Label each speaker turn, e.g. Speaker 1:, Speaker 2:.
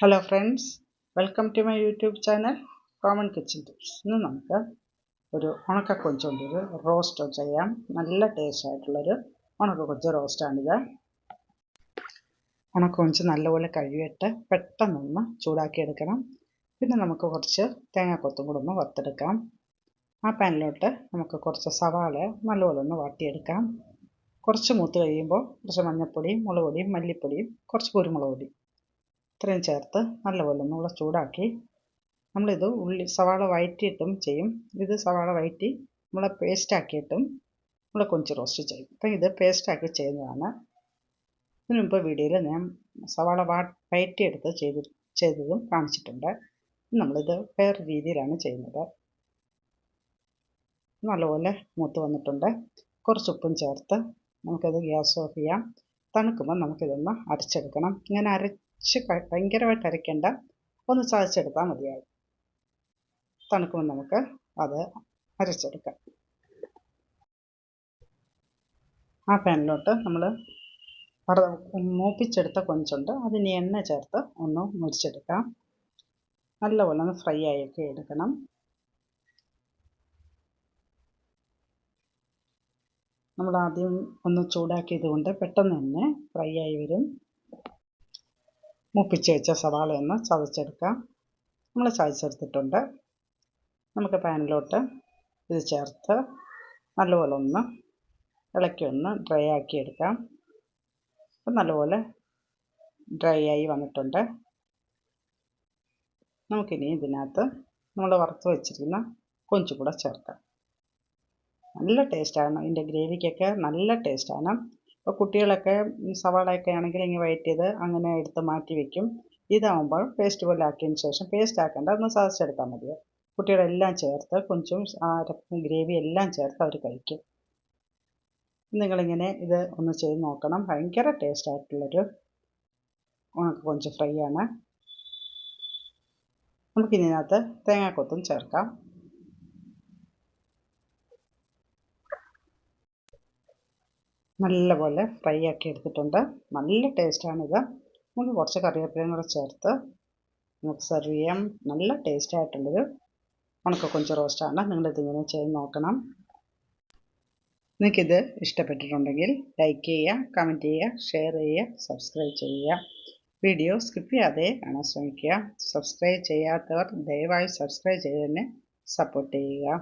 Speaker 1: Hello friends welcome to my YouTube channel common kitchen tips ഇന്ന് നമുക്ക് ഒരു ഉണക്ക കൊഞ്ചുകൊണ്ടൊരു റോസ്റ്റ് ചെയ്യാം. നല്ല ടേസ്റ്റ് ആയിട്ടുള്ളൊരു ഉണക്ക കൊഞ്ച് റോസ്റ്റാണിത് ഉണക്ക കൊഞ്ച് നല്ലപോലെ കഴുകിയിട്ട് പെട്ടെന്നൊന്ന് ചൂടാക്കിയെടുക്കണം. പിന്നെ നമുക്ക് കുറച്ച് തേങ്ങാക്കൊത്തും കൂടെ ഒന്ന് വറുത്തെടുക്കാം. ആ പാനിലോട്ട് നമുക്ക് കുറച്ച് സവാള നല്ലപോലെ ഒന്ന് വാട്ടിയെടുക്കാം. കുറച്ച് മൂത്ത് കഴിയുമ്പോൾ കുറച്ച് മഞ്ഞൾപ്പൊടിയും മുളക് പൊടിയും മല്ലിപ്പൊടിയും കുറച്ച് കുരുമുളക് പൊടി ഇത്രയും ചേർത്ത് നല്ലപോലെ ഒന്നുകൂടെ ചൂടാക്കി നമ്മളിത് ഉള്ളി സവാള വഴറ്റിയിട്ടും ചെയ്യും. ഇത് സവാള വഴറ്റി നമ്മളെ പേസ്റ്റാക്കിയിട്ടും നമ്മൾ കൊഞ്ച് റോസ്റ്റ് ചെയ്യും. അപ്പം ഇത് പേസ്റ്റാക്കി ചെയ്യുന്നതാണ്. ഇതിനു മുമ്പ് വീഡിയോയിൽ ഞാൻ സവാള വാ വഴറ്റിയെടുത്ത് ചെയ്ത് ചെയ്തതും കാണിച്ചിട്ടുണ്ട്. നമ്മളിത് വേറെ രീതിയിലാണ് ചെയ്യുന്നത്. നല്ലപോലെ മൂത്ത് വന്നിട്ടുണ്ട്. കുറച്ച് ഉപ്പും ചേർത്ത് നമുക്കത് ഗ്യാസ് ഓഫ് ചെയ്യാം. തണുക്കുമ്പോൾ നമുക്കിതൊന്ന് അരച്ചെടുക്കണം. ഇങ്ങനെ അരച്ച് ഭയങ്കരമായിട്ട് അരയ്ക്കേണ്ട. ഒന്ന് ചതച്ചെടുത്താൽ മതിയാവും. തണുക്കുമ്പോൾ നമുക്ക് അത് അരച്ചെടുക്കാം. ആ പാനിലോട്ട് നമ്മൾ മൂപ്പിച്ചെടുത്ത കൊഞ്ചുണ്ട്. അതിന് എണ്ണ ചേർത്ത് ഒന്ന് മുരിച്ചെടുക്കാം നല്ലപോലെ ഒന്ന് ഫ്രൈ ആയൊക്കെ എടുക്കണം. നമ്മൾ ആദ്യം ഒന്ന് ചൂടാക്കിയത് കൊണ്ട് പെട്ടെന്ന് തന്നെ ഫ്രൈ ആയി വരും. മുപ്പിച്ച് വെച്ച സവാള ഒന്ന് ചതച്ചെടുക്കാം. നമ്മൾ ചതച്ചെടുത്തിട്ടുണ്ട്. നമുക്ക് പാനിലോട്ട് ഇത് ചേർത്ത് നല്ലപോലെ ഒന്ന് ഇളക്കി ഒന്ന് ഡ്രൈ ആക്കി എടുക്കാം. അപ്പം നല്ലപോലെ ഡ്രൈ ആയി വന്നിട്ടുണ്ട്. നമുക്കിനി ഇതിനകത്ത് നമ്മൾ വറുത്ത് വെച്ചിരിക്കുന്ന കൊഞ്ചു കൂടെ ചേർക്കാം. നല്ല ടേസ്റ്റാണ് ഇതിന്റെ ഗ്രേവിക്കൊക്കെ നല്ല ടേസ്റ്റാണ് ഇപ്പോൾ കുട്ടികളൊക്കെ സവാളയൊക്കെ ആണെങ്കിൽ ഇങ്ങനെ വയറ്റിയത് അങ്ങനെ എടുത്ത് മാറ്റി വെക്കും. ഇതാവുമ്പോൾ പേസ്റ്റ് പോലെ ആക്കിയതിന് ശേഷം പേസ്റ്റ് ആക്കേണ്ട ഒന്ന് സാധിച്ചെടുത്താൽ മതിയോ? കുട്ടികളെല്ലാം ചേർത്ത് കൊഞ്ചും ഗ്രേവി എല്ലാം ചേർത്ത് അവർ കഴിക്കും. നിങ്ങളിങ്ങനെ ഇത് ഒന്ന് ചെയ്ത് നോക്കണം. ഭയങ്കര ടേസ്റ്റ് ആയിട്ടുള്ളൊരു ഉണക്ക കൊഞ്ച് ഫ്രൈ ആണ്. നമുക്കിതിനകത്ത് തേങ്ങാക്കൊത്തും ചേർക്കാം. നല്ലപോലെ ഫ്രൈ ആക്കി എടുത്തിട്ടുണ്ട്. നല്ല ടേസ്റ്റാണിത് നമുക്ക് കുറച്ച് കറിവേപ്പിലയും കൂടെ ചേർത്ത് നമുക്ക് സെർവ് ചെയ്യാം. നല്ല ടേസ്റ്റ് ആയിട്ടുള്ളൊരു ഉണക്ക കൊഞ്ച് റോസ്റ്റാണ് നിങ്ങളിതിങ്ങനെ ചെയ്ത് നോക്കണം. നിങ്ങൾക്കിത് ഇഷ്ടപ്പെട്ടിട്ടുണ്ടെങ്കിൽ ലൈക്ക് ചെയ്യുക കമന്റ് ചെയ്യുക ഷെയർ ചെയ്യുക സബ്സ്ക്രൈബ് ചെയ്യുക. വീഡിയോ സ്കിപ്പ് ചെയ്യാതെ കാണാൻ ശ്രമിക്കുക. സബ്സ്ക്രൈബ് ചെയ്യാത്തവർ ദയവായി സബ്സ്ക്രൈബ് ചെയ്ത് തന്നെ സപ്പോർട്ട് ചെയ്യുക.